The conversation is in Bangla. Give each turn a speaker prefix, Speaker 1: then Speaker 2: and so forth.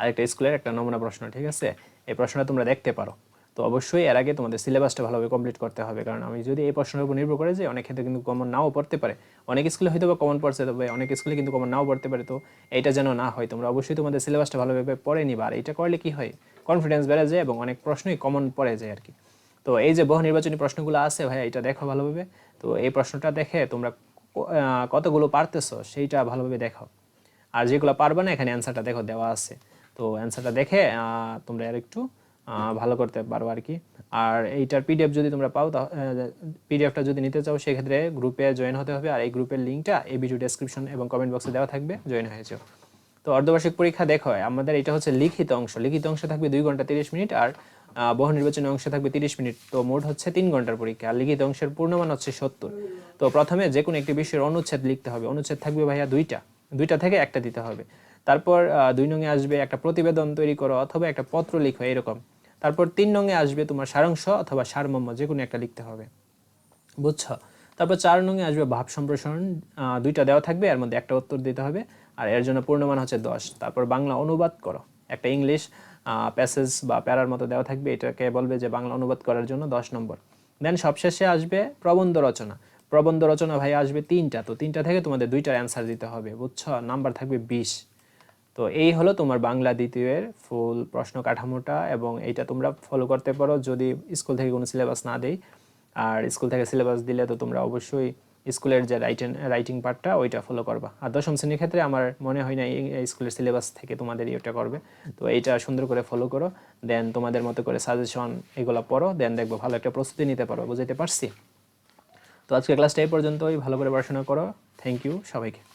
Speaker 1: আরেকটা স্কুলের একটা নমুনা প্রশ্ন, ঠিক আছে? এই প্রশ্নটা তোমরা দেখতে পারো। তো অবশ্যই এর আগে তোমাদের সিলেবাসটা ভালোভাবে কমপ্লিট করতে হবে, কারণ আমি যদি এই প্রশ্নের উপর নির্ভর করে যে অনেক ক্ষেত্রে কিন্তু কমন নাও পড়তে পারে। অনেক স্কুলে হয়তো বা কমন পড়ছে, তবে অনেক স্কুলে কিন্তু কমন নাও পড়তে পারে। তো এটা যেন না হয়, তোমরা অবশ্যই তোমাদের সিলেবাসটা ভালোভাবে পড়ে নিবা। আর এটা করলে কি হয়? কনফিডেন্স বেড়ে যায় এবং অনেক প্রশ্নই কমন পড়ে যায় আর কি। তো এই যে বহু নির্বাচনী প্রশ্নগুলো আছে ভাই এটা দেখো ভালোভাবে। তো এই প্রশ্নটা দেখে তোমরা কতগুলো পারতেছো, সেইটা ভালোভাবে দেখো আর যেগুলো পারবে না, এখানে অ্যান্সারটা দেখো, দেওয়া আছে। তো অ্যান্সারটা দেখে তোমরা আর একটু ভালো করতে পারো আর কি। আর এইটার পিডিএফ যদি তোমরা পাও তা পিডিএফটা যদি নিতে চাও, সেক্ষেত্রে গ্রুপে জয়েন হতে হবে। আর এই গ্রুপের লিঙ্কটা এই ভিডিও ডেসক্রিপশন এবং কমেন্ট বক্সে দেওয়া থাকবে জয়েন হয়েছে। তো অর্ধবার্ষিক পরীক্ষা দেখো, আমাদের এটা হচ্ছে লিখিত অংশ। লিখিত অংশ থাকবে দুই ঘণ্টা তিরিশ মিনিট আর বহু নির্বাচনী অংশে থাকবে তিরিশ মিনিট। তো মোট হচ্ছে তিন ঘণ্টার পরীক্ষা। আর লিখিত অংশের পূর্ণমান হচ্ছে সত্তর। তো প্রথমে যে কোনো একটি বিষয়ের অনুচ্ছেদ লিখতে হবে। অনুচ্ছেদ থাকবে ভাইয়া দুইটা। দুইটা থেকে একটা দিতে হবে। তারপর দুই নঙে আসবে একটা প্রতিবেদন তৈরি করো অথবা একটা পত্র লিখো এরকম। তারপর তিন নঙে আসবে তোমার সারাংশ অথবা সারমর্ম যে কোনো একটা লিখতে হবে। বুঝছ? তারপর চার নঙে আসবে ভাব সম্প্রসারণ দুইটা দেওয়া থাকবে, এর মধ্যে একটা উত্তর দিতে হবে, আর এর জন্য পূর্ণমান হচ্ছে দশ। তারপর বাংলা অনুবাদ করো। একটা ইংলিশ প্যাসেজ বা প্যারার মতো দেওয়া থাকবে, এটাকে বলবে যে বাংলা অনুবাদ করার জন্য দশ নম্বর। দেন সবশেষে আসবে প্রবন্ধ রচনা। প্রবন্ধ রচনা ভাই আসবে তিনটা, তো তিনটা থেকে তোমাদের দুইটার অ্যান্সার দিতে হবে, বুঝছ? নাম্বার থাকবে বিশ। তো এই হলো তোমার বাংলা দ্বিতীয়ের ফুল প্রশ্ন কাঠামোটা এবং এইটা তোমরা ফলো করতে পারো যদি স্কুল থেকে কোনো সিলেবাস না দেই। আর স্কুল থেকে সিলেবাস দিলে তো তোমরা অবশ্যই স্কুলের যে রাইটিং রাইটিং পার্টটা ওইটা ফলো করবা। আর দশম শ্রেণির ক্ষেত্রে আমার মনে হয় না এই- স্কুলের সিলেবাস থেকে তোমাদের এটা করবে। তো এইটা সুন্দর করে ফলো করো দেন তোমাদের মতো করে সাজেশন এগুলো পড়ো দেন দেখব ভালো একটা প্রস্তুতি নিতে পারো বুঝাইতে পারছি? তো আজকে ক্লাসটা এই পর্যন্তই। ভালো করে পড়াশোনা করো। থ্যাংক ইউ সবাইকে।